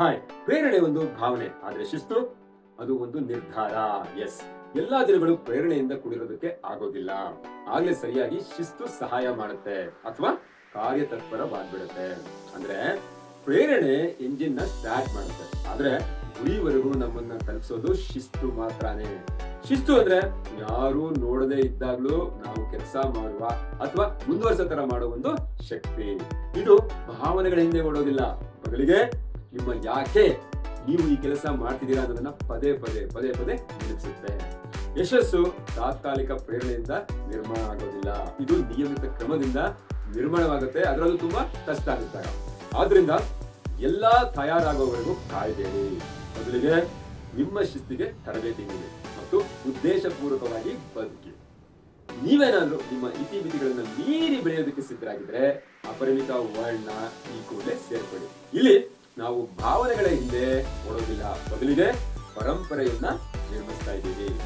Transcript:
Hi. ಪ್ರೇರಣೆ ಒಂದು ಭಾವನೆ, ಆದ್ರೆ ಶಿಸ್ತು ಅದು ಒಂದು ನಿರ್ಧಾರ. ಎಸ್ ಎಲ್ಲಾ ದಿನಗಳು ಪ್ರೇರಣೆಯಿಂದ ಕೂಡಿರೋದಕ್ಕೆ ಆಗೋದಿಲ್ಲ. ಆಗ್ಲೇ ಸರಿಯಾಗಿ ಶಿಸ್ತು ಸಹಾಯ ಮಾಡುತ್ತೆ, ಅಥವಾ ಕಾರ್ಯತತ್ಪರವಾಗ್ಬಿಡುತ್ತೆ. ಅಂದ್ರೆ ಪ್ರೇರಣೆ ಇಂಜಿನ್ನ ಸ್ಟಾರ್ಟ್ ಮಾಡುತ್ತೆ. ಆದ್ರೆ ಗುರಿವರೆಗೂ ನಮ್ಮನ್ನ ತಲುಪಿಸೋದು ಶಿಸ್ತು ಮಾತ್ರನೇ. ಶಿಸ್ತು ಅಂದ್ರೆ ಯಾರು ನೋಡದೆ ಇದ್ದಾಗ್ಲೂ ನಾವು ಕೆಲಸ ಮಾಡುವ ಅಥವಾ ಮುಂದುವರ್ಸೋ ತರ ಮಾಡೋ ಒಂದು ಶಕ್ತಿ. ಇದು ಭಾವನೆಗಳ ಹಿಂದೆ ಓಡೋದಿಲ್ಲ. ಬದಲಿಗೆ ನಿಮ್ಮ ಯಾಕೆ ನೀವು ಈ ಕೆಲಸ ಮಾಡ್ತಿದ್ದೀರಾ ಅನ್ನೋದನ್ನ ಪದೇ ಪದೇ ಪದೇ ಪದೇ ನಿಲ್ಲಿಸುತ್ತೆ ಯಶಸ್ಸು ತಾತ್ಕಾಲಿಕ ಪ್ರೇರಣೆಯಿಂದ ನಿರ್ಮಾಣ ಆಗೋದಿಲ್ಲ. ಇದು ನಿಯಮಿತ ಕ್ರಮದಿಂದ ನಿರ್ಮಾಣವಾಗುತ್ತೆ. ಅದರಲ್ಲೂ ತುಂಬಾ ಕಷ್ಟ ಆಗುತ್ತೆ. ಆದ್ರಿಂದ ಎಲ್ಲಾ ತಯಾರಾಗೋವರೆಗೂ ಕಾಯ್ಬೇಡಿ. ಮೊದಲಿಗೆ ನಿಮ್ಮ ಶಿಸ್ತಿಗೆ ತರಬೇತಿ ನೀಡಿ ಮತ್ತು ಉದ್ದೇಶಪೂರ್ವಕವಾಗಿ ಬದುಕಿ. ನೀವೇನಾದ್ರೂ ನಿಮ್ಮ ಇತಿಮಿತಿಗಳನ್ನ ಮೀರಿ ಬೆಳೆಯೋದಕ್ಕೆ ಸಿದ್ಧರಾಗಿದ್ರೆ ಅಪರಿಮಿತ ನ ಈ ಕೂಡಲೇ ಸೇರ್ಪಡಿ ಇಲ್ಲಿ ನಾವು ಭಾವನೆಗಳ ಹಿಂದೆ ಓಡೋದಿಲ್ಲ. ಬದಲಿಗೆ ಪರಂಪರೆಯನ್ನ ನಿರ್ಮಿಸ್ತಾ ಇದ್ದೀವಿ.